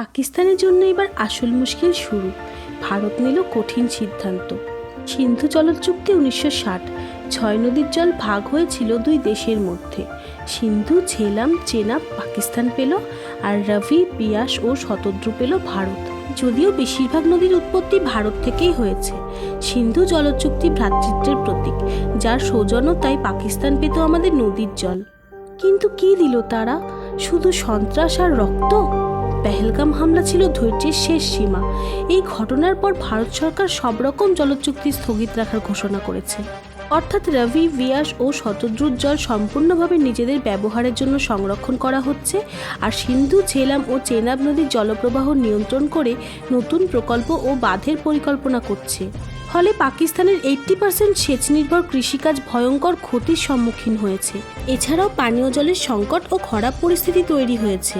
পাকিস্তানের জন্য এবার আসল মুশকিল শুরু। ভারত নিল কঠিন সিদ্ধান্ত। সিন্ধু জল চুক্তি উনিশশো ষাট, ছয় নদীর জল ভাগ হয়েছিল দুই দেশের মধ্যে। সিন্ধু ঝেলাম চেনাব পাকিস্তান পেল আর রবি বিয়াস ও শতদ্রু পেল ভারত। যদিও বেশিরভাগ নদীর উৎপত্তি ভারত থেকেই হয়েছে। সিন্ধু জলচুক্তি ভ্রাতৃত্বের প্রতীক, যার সৌজন্যতায় পাকিস্তান পেত আমাদের নদীর জল। কিন্তু কি দিল তারা? শুধু সন্ত্রাস আর রক্ত? পেহেলগাম হামলা ছিল ধৈর্যের শেষ সীমা। এই ঘটনার পর ভারত সরকার সব রকম জলচুক্তি স্থগিত রাখার ঘোষণা করেছে। অর্থাৎ রবি, বিয়াস ও শতদ্রুত জল সম্পূর্ণভাবে নিজেদের ব্যবহারের জন্য সংরক্ষণ করা হচ্ছে আর সিন্ধু, ঝেলাম ও চেনাব নদীর জলপ্রবাহ নিয়ন্ত্রণ করে নতুন প্রকল্প ও বাঁধের পরিকল্পনা করছে। ফলে পাকিস্তানের এইট্টি পার্সেন্ট সেচ নির্ভর কৃষিকাজ ভয়ঙ্কর ক্ষতির সম্মুখীন হয়েছে। এছাড়াও পানীয় জলের সংকট ও খরাপ পরিস্থিতি তৈরি হয়েছে।